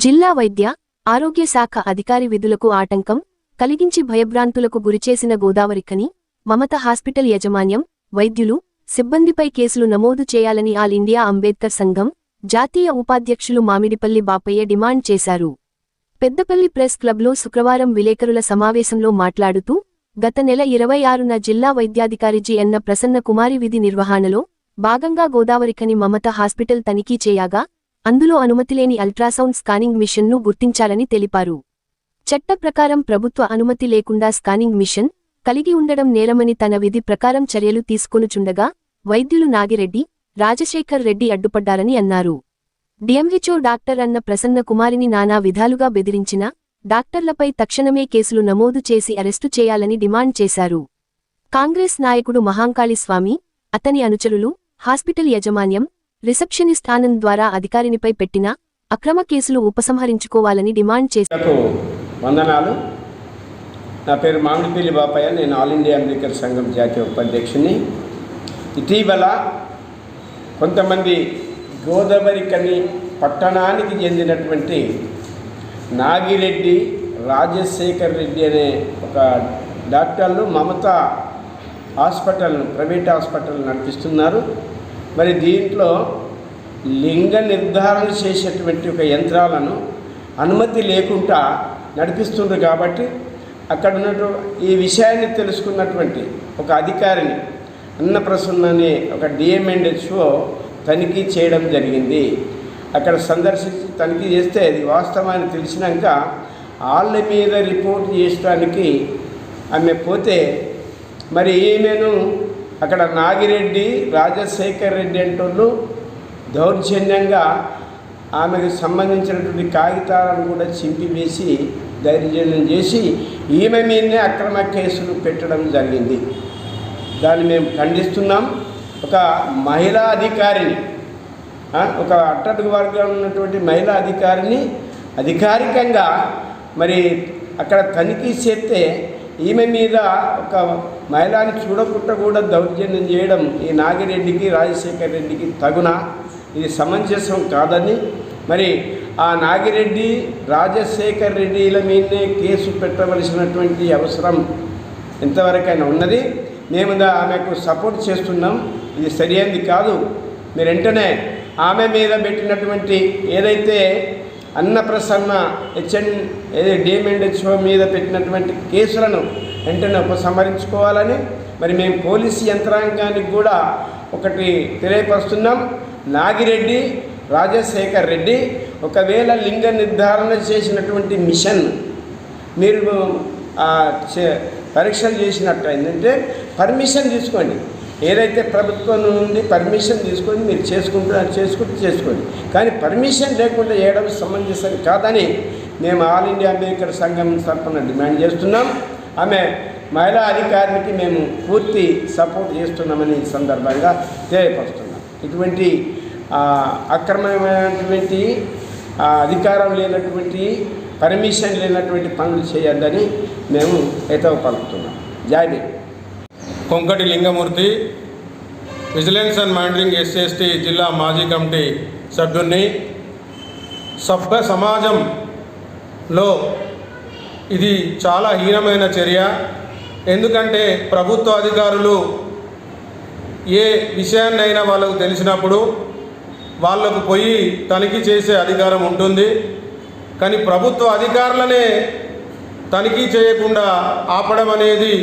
జిల్లా వైద్య ఆరోగ్య శాఖ అధికారి విధులకు ఆటంకం కలిగించి భయభ్రాంతులకు గురిచేసిన గోదావరికని మమత హాస్పిటల్ యాజమాన్యం వైద్యులు సిబ్బందిపై కేసులు నమోదు చేయాలని ఆల్ ఇండియా అంబేద్కర్ సంఘం జాతీయ ఉపాధ్యక్షులు మామిడిపల్లి బాపయ్య డిమాండ్ చేశారు. పెద్దపల్లి ప్రెస్ క్లబ్లో శుక్రవారం విలేకరుల సమావేశంలో మాట్లాడుతూ గత నెల ఇరవై ఆరున జిల్లా వైద్యాధికారి జి ఎన్న ప్రసన్న కుమారి విధి నిర్వహణలో భాగంగా గోదావరికని మమత హాస్పిటల్ తనిఖీ చేయగా అందులో అనుమతిలేని అల్ట్రాసౌండ్ స్కానింగ్ మిషన్ను గుర్తించాలని తెలిపారు. చట్ట ప్రకారం ప్రభుత్వ అనుమతి లేకుండా స్కానింగ్ మిషన్ కలిగి ఉండడం నేరమని తన విధి ప్రకారం చర్యలు తీసుకొనుచుండగా వైద్యులు నాగిరెడ్డి రాజశేఖర్ రెడ్డి అడ్డుపడ్డారని అన్నారు. డిఎంహెచ్ఓ డాక్టర్ అన్న ప్రసన్న కుమారిని నానా విధాలుగా బెదిరించిన డాక్టర్లపై తక్షణమే కేసులు నమోదు చేసి అరెస్టు చేయాలని డిమాండ్ చేశారు. కాంగ్రెస్ నాయకుడు మహాంకాళిస్వామి అతని అనుచరులు హాస్పిటల్ యాజమాన్యం రిసెప్షనిస్ట్ ఆనంద్ ద్వారా అధికారినిపై పెట్టిన అక్రమ కేసులు ఉపసంహరించుకోవాలని డిమాండ్ చేశారు. వందనాలు. నా పేరు మామిడిపల్లి బాపయ్య. నేను ఆల్ ఇండియా అంబేద్కర్ సంఘం జాతీయ ఉపాధ్యక్షుని. ఇటీవల కొంతమంది గోదావరికని పట్టణానికి చెందినటువంటి నాగిరెడ్డి రాజశేఖర్ రెడ్డి అనే ఒక డాక్టర్లు మమత హాస్పిటల్ ప్రైవేట్ హాస్పిటల్ నడిపిస్తున్నారు. మరి దీంట్లో లింగ నిర్ధారణ చేసేటువంటి ఒక యంత్రాలను అనుమతి లేకుండా నడిపిస్తుండ్రు కాబట్టి అక్కడ ఉన్నట్టు ఈ విషయాన్ని తెలుసుకున్నటువంటి ఒక అధికారిని అన్నప్రసన్న అనే ఒక డిఎంఎండ్హెచ్ఓ తనిఖీ చేయడం జరిగింది. అక్కడ సందర్శించి తనిఖీ చేస్తే అది వాస్తవాన్ని తెలిసినాక వాళ్ళ మీద రిపోర్ట్ చేయడానికి ఆమె పోతే మరి ఈమెను అక్కడ నాగిరెడ్డి రాజశేఖర్ రెడ్డి అంటోళ్ళు దౌర్జన్యంగా ఆమెకు సంబంధించినటువంటి కాగితాలను కూడా చింపివేసి దౌర్జన్యం చేసి ఈమె మీదనే అక్రమ కేసులు పెట్టడం జరిగింది. దాన్ని మేము ఖండిస్తున్నాం. ఒక మహిళా అధికారిని ఒక అట్టడుగు వర్గంలో ఉన్నటువంటి మహిళా అధికారిని అధికారికంగా మరి అక్కడ తనిఖీ చేస్తే ఈమె మీద ఒక మహిళని చూడకుండా కూడా దౌర్జన్యం చేయడం ఈ నాగిరెడ్డికి రాజశేఖర్ రెడ్డికి తగున. ఇది సమంజసం కాదని. మరి ఆ నాగిరెడ్డి రాజశేఖర్ రెడ్డిల మీదనే కేసు పెట్టవలసినటువంటి అవసరం ఎంతవరకైనా ఉన్నది. మేము ఆమెకు సపోర్ట్ చేస్తున్నాం. ఇది సరైనది కాదు. మీరు వెంటనే ఆమె మీద పెట్టినటువంటి ఏదైతే అన్నప్రసన్న హెచ్ఎన్ ఏది డిఎంఎండ్హెచ్ఓ మీద పెట్టినటువంటి కేసులను వెంటనే ఉపసంహరించుకోవాలని మరి మేము పోలీసు యంత్రాంగానికి కూడా ఒకటి తెలియపరుస్తున్నాం. నాగిరెడ్డి రాజశేఖర్ రెడ్డి ఒకవేళ లింగ నిర్ధారణ చేసినటువంటి మిషన్ మీరు పరీక్షలు చేసినట్టు ఏంటంటే పర్మిషన్ తీసుకోండి. ఏదైతే ప్రభుత్వం నుండి పర్మిషన్ తీసుకొని మీరు చేసుకుంటున్నారు చేసుకుంటే చేసుకోండి. కానీ పర్మిషన్ లేకుండా చేయడం సమంజసం కాదని మేము ఆల్ ఇండియా అంబేద్కర్ సంఘం తరఫున డిమాండ్ చేస్తున్నాం. ఆమె మహిళా అధికారికి మేము పూర్తి సపోర్ట్ చేస్తున్నామని ఈ సందర్భంగా తెలియపరుస్తున్నాం. ఇటువంటి అక్రమమైనటువంటి అధికారం లేనటువంటి పర్మిషన్ లేనటువంటి పనులు చేయొద్దని మేము హితవు పలుకుతున్నాం Jai Konkati Lingamurthy vigilance and monitoring SC ST జిల్లా మాజీ కమిటీ సభ్యుణ్ణి. సభ్య సమాజంలో ఇది చాలా హీనమైన చర్య. ఎందుకంటే ప్రభుత్వ అధికారులు ఏ విషయాన్నైనా వాళ్ళకు తెలిసినప్పుడు వాళ్ళకు పోయి తనిఖీ చేసే అధికారం ఉంటుంది. కానీ ప్రభుత్వ అధికారులనే తనిఖీ చేయకుండా ఆపడం అనేది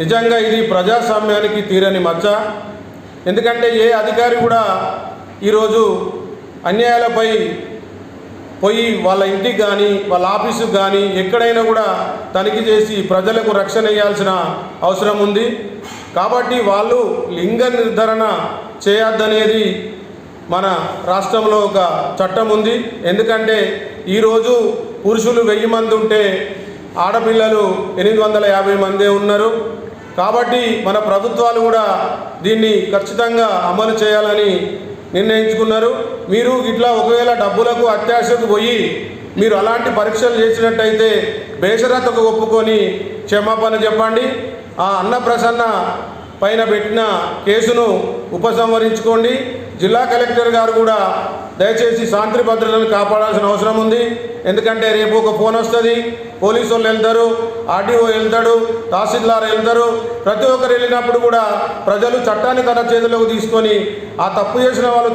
నిజంగా ఇది ప్రజాస్వామ్యానికి తీరని మచ్చ. ఎందుకంటే ఏ అధికారి కూడా ఈరోజు అన్యాయాలపై పోయి వాళ్ళ ఇంటికి కానీ వాళ్ళ ఆఫీసుకు కానీ ఎక్కడైనా కూడా తనిఖీ చేసి ప్రజలకు రక్షణ ఇవ్వాల్సిన అవసరం ఉంది. కాబట్టి వాళ్ళు లింగ నిర్ధారణ చేయొద్దనేది మన రాష్ట్రంలో ఒక చట్టం ఉంది. ఎందుకంటే ఈరోజు పురుషులు వెయ్యి మంది ఉంటే ఆడపిల్లలు ఎనిమిది వందల యాభై మందే ఉన్నారు. కాబట్టి మన ప్రభుత్వాలు కూడా దీన్ని ఖచ్చితంగా అమలు చేయాలని నిర్ణయించుకున్నారు. మీరు ఇట్లా ఒకవేళ డబ్బులకు అత్యాశకు పోయి మీరు అలాంటి పరీక్షలు చేసినట్టయితే బేషరతకు ఒప్పుకొని క్షమాపణ చెప్పండి. ఆ అన్నప్రసన్న పైన పెట్టిన కేసును ఉపసంహరించుకోండి. జిల్లా కలెక్టర్ గారు కూడా దయచేసి శాంతి భద్రతలను కాపాడాల్సిన అవసరం ఉంది. ఎందుకంటే రేపు ఒక ఫోన్ వస్తుంది. పోలీసు వాళ్ళు వెళ్తారు ఆర్డీఓ వెళ్తాడు తహసీల్దార్ వెళ్తారు. ప్రతి ఒక్కరు వెళ్ళినప్పుడు కూడా ప్రజలు చట్టాన్ని తన చేతిలోకి తీసుకొని ఆ తప్పు చేసిన వాళ్ళు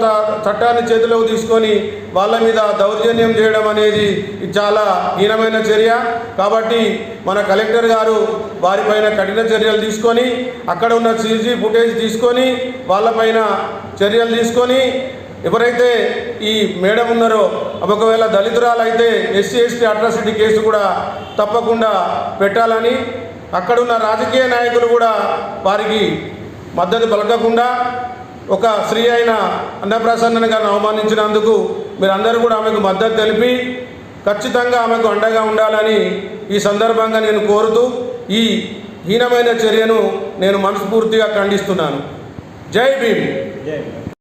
చట్టాన్ని చేతిలోకి తీసుకొని వాళ్ళ మీద దౌర్జన్యం చేయడం అనేది ఇది చాలా హీనమైన చర్య. కాబట్టి మన కలెక్టర్ గారు వారిపైన కఠిన చర్యలు తీసుకొని అక్కడ ఉన్న సీజీ ఫుటేజ్ తీసుకొని వాళ్ళపైన చర్యలు తీసుకొని ఎవరైతే ఈ మేడం ఉన్నారో ఒకవేళ దళితురాలు అయితే ఎస్సీ ఎస్టీ అట్రాసిటీ కేసు కూడా తప్పకుండా పెట్టాలని అక్కడున్న రాజకీయ నాయకులు కూడా వారికి మద్దతు పలకకుండా ఒక స్త్రీ అయిన అన్నప్రసన్న గారిని అవమానించినందుకు మీరందరూ కూడా ఆమెకు మద్దతు తెలిపి ఖచ్చితంగా ఆమెకు అండగా ఉండాలని ఈ సందర్భంగా నేను కోరుతూ ఈ హీనమైన చర్యను నేను మనస్ఫూర్తిగా ఖండిస్తున్నాను. జై భీమ్. జై